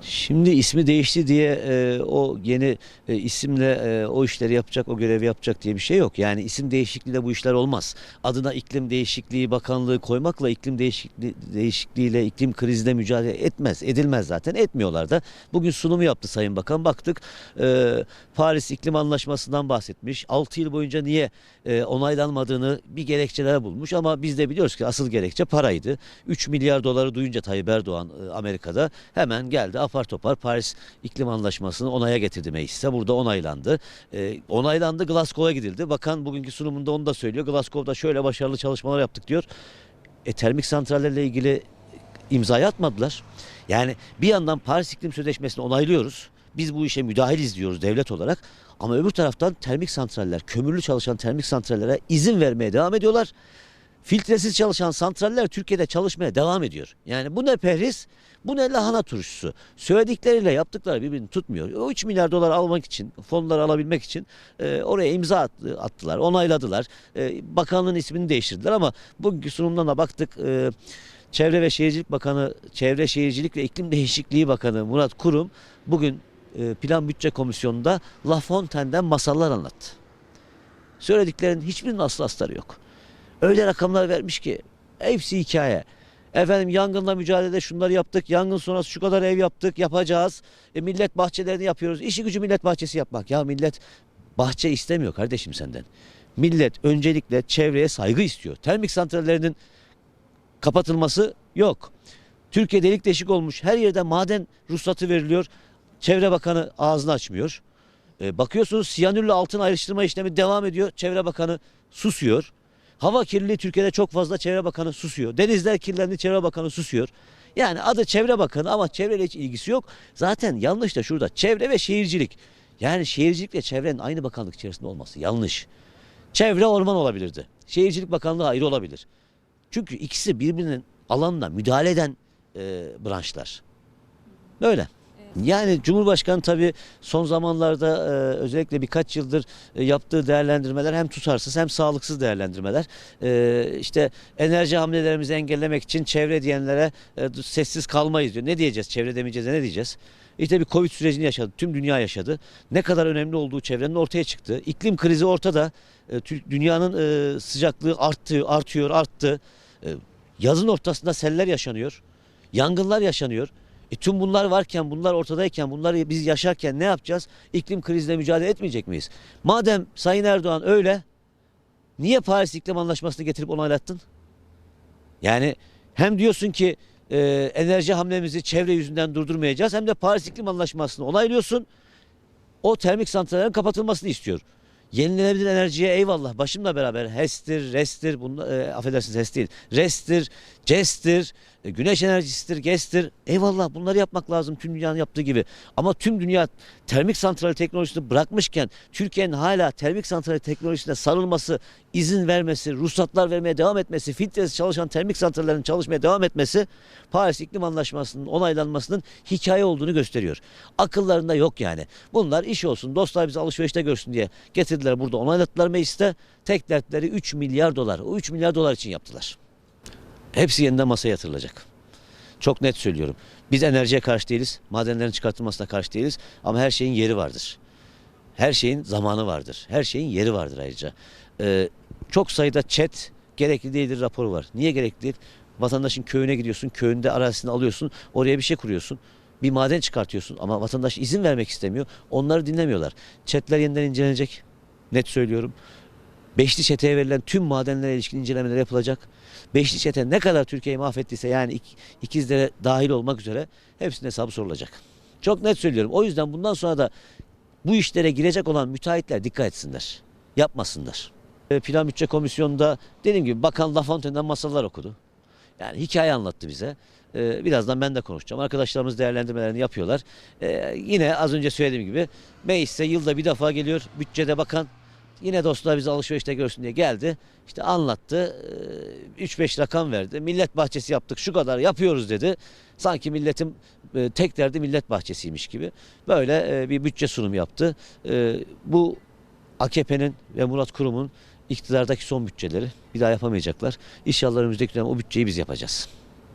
Şimdi ismi değişti diye e, o yeni e, isimle e, o işleri yapacak, o görevi yapacak diye bir şey yok. Yani isim değişikliğiyle bu işler olmaz. Adına iklim değişikliği bakanlığı koymakla iklim değişikliği, değişikliğiyle iklim krizle mücadele etmez. Edilmez zaten. Etmiyorlar da. Bugün sunumu yaptı Sayın Bakan. Baktık e, Paris İklim Anlaşması'ndan bahsetmiş. 6 yıl boyunca niye e, onaylanmadığını bir gerekçeler bulmuş ama biz de biliyoruz ki asıl gerekçe paraydı. 3 milyar doları duyunca Tayyip Erdoğan e, Amerika'da hemen geldi apar topar Paris İklim Anlaşması'nı onaya getirdi meclise. Burada onaylandı. E, onaylandı Glasgow'a gidildi. Bakan bugünkü sunumunda onu da söylüyor. Glasgow'da şöyle başarılı çalışmalar yaptık diyor. E, termik santrallerle ilgili imzayı atmadılar. Yani bir yandan Paris İklim Sözleşmesi'ni onaylıyoruz. Biz bu işe müdahil diyoruz devlet olarak. Ama öbür taraftan termik santraller, kömürlü çalışan termik santrallere izin vermeye devam ediyorlar. Filtresiz çalışan santraller Türkiye'de çalışmaya devam ediyor. Yani bu ne perhiz, bu ne lahana turşusu. Söyledikleriyle yaptıkları birbirini tutmuyor. O 3 milyar dolar almak için, fonları alabilmek için e, oraya imza attı- attılar, onayladılar. E, bakanlığın ismini değiştirdiler ama bugünkü sunumdan da baktık. E, Çevre ve Şehircilik Bakanı, Çevre Şehircilik ve İklim Değişikliği Bakanı Murat Kurum bugün e, Plan Bütçe Komisyonu'nda La Fontaine'den masallar anlattı. Söylediklerinin hiçbirinin aslı astarı yok. Öyle rakamlar vermiş ki hepsi hikaye. Efendim yangınla mücadelede şunları yaptık. Yangın sonrası şu kadar ev yaptık, yapacağız. E, millet bahçelerini yapıyoruz. İşi gücü millet bahçesi yapmak. Ya millet bahçe istemiyor kardeşim senden. Millet öncelikle çevreye saygı istiyor. Termik santrallerinin kapatılması yok. Türkiye delik deşik olmuş. Her yerde maden ruhsatı veriliyor. Çevre Bakanı ağzını açmıyor. E, bakıyorsunuz siyanürle altın ayrıştırma işlemi devam ediyor. Çevre Bakanı susuyor. Hava kirliliği Türkiye'de çok fazla Çevre Bakanı susuyor. Denizler kirlendi Çevre Bakanı susuyor. Yani adı Çevre Bakanı ama çevreyle hiç ilgisi yok. Zaten yanlış da şurada. Çevre ve şehircilik. Yani şehircilikle çevrenin aynı bakanlık içerisinde olması yanlış. Çevre orman olabilirdi. Şehircilik Bakanlığı ayrı olabilir. Çünkü ikisi birbirinin alanına müdahale eden e, branşlar. Böyle. Yani Cumhurbaşkanı tabii son zamanlarda e, özellikle birkaç yıldır e, yaptığı değerlendirmeler hem tutarsız hem sağlıksız değerlendirmeler. E, işte enerji hamlelerimizi engellemek için çevre diyenlere e, sessiz kalmayız diyor. Ne diyeceğiz? Çevre demeyeceğiz de ne diyeceğiz? İşte bir Covid sürecini yaşadı. Tüm dünya yaşadı. Ne kadar önemli olduğu çevrenin ortaya çıktı. İklim krizi ortada. E, dünyanın e, sıcaklığı arttı, artıyor, arttı. E, yazın ortasında seller yaşanıyor. Yangınlar yaşanıyor. E tüm bunlar varken, bunlar ortadayken, bunları biz yaşarken ne yapacağız? İklim krizle mücadele etmeyecek miyiz? Madem Sayın Erdoğan öyle, niye Paris İklim Anlaşması'nı getirip onaylattın? Yani hem diyorsun ki e, enerji hamlemizi çevre yüzünden durdurmayacağız, hem de Paris İklim Anlaşması'nı onaylıyorsun. O termik santrallerin kapatılmasını istiyor. Yenilenebilir enerjiye eyvallah. Başımla beraber HES'tir, RES'tir, bunla, e, affedersiniz HES değil. RES'tir, CES'tir, e, güneş enerjisidir, GES'tir. Eyvallah bunları yapmak lazım tüm dünyanın yaptığı gibi. Ama tüm dünya termik santral teknolojisini bırakmışken Türkiye'nin hala termik santral teknolojisine sarılması, izin vermesi, ruhsatlar vermeye devam etmesi, filtresiz çalışan termik santrallerin çalışmaya devam etmesi Paris İklim Anlaşması'nın onaylanmasının hikaye olduğunu gösteriyor. Akıllarında yok yani. Bunlar iş olsun, dostlar bizi alışverişte görsün diye getirdiler burada onaylattılar mecliste. Tek dertleri 3 milyar dolar. O 3 milyar dolar için yaptılar. Hepsi yeniden masaya yatırılacak. Çok net söylüyorum. Biz enerjiye karşı değiliz. Madenlerin çıkartılmasına karşı değiliz. Ama her şeyin yeri vardır. Her şeyin zamanı vardır. Her şeyin yeri vardır ayrıca. Ee, çok sayıda chat gerekli değildir raporu var. Niye gerekli değil? Vatandaşın köyüne gidiyorsun, köyünde arazisini alıyorsun, oraya bir şey kuruyorsun. Bir maden çıkartıyorsun ama vatandaş izin vermek istemiyor. Onları dinlemiyorlar. Chatler yeniden incelenecek. Net söylüyorum. Beşli çeteye verilen tüm madenlere ilişkin incelemeler yapılacak. Beşli çete ne kadar Türkiye'yi mahvettiyse yani ik- ikizlere dahil olmak üzere hepsinin hesabı sorulacak. Çok net söylüyorum. O yüzden bundan sonra da bu işlere girecek olan müteahhitler dikkat etsinler. Yapmasınlar. E, Plan Bütçe Komisyonu'nda dediğim gibi Bakan Lafontaine'den masallar okudu. Yani hikaye anlattı bize. E, birazdan ben de konuşacağım. Arkadaşlarımız değerlendirmelerini yapıyorlar. E, yine az önce söylediğim gibi meclise yılda bir defa geliyor. Bütçede bakan Yine dostlar bizi alışverişte görsün diye geldi. İşte anlattı. Ee, 3-5 rakam verdi. Millet bahçesi yaptık şu kadar yapıyoruz dedi. Sanki milletin e, tek derdi millet bahçesiymiş gibi. Böyle e, bir bütçe sunum yaptı. E, Bu AKP'nin ve Murat Kurum'un iktidardaki son bütçeleri bir daha yapamayacaklar. İnşallah önümüzdeki dönem o bütçeyi biz yapacağız.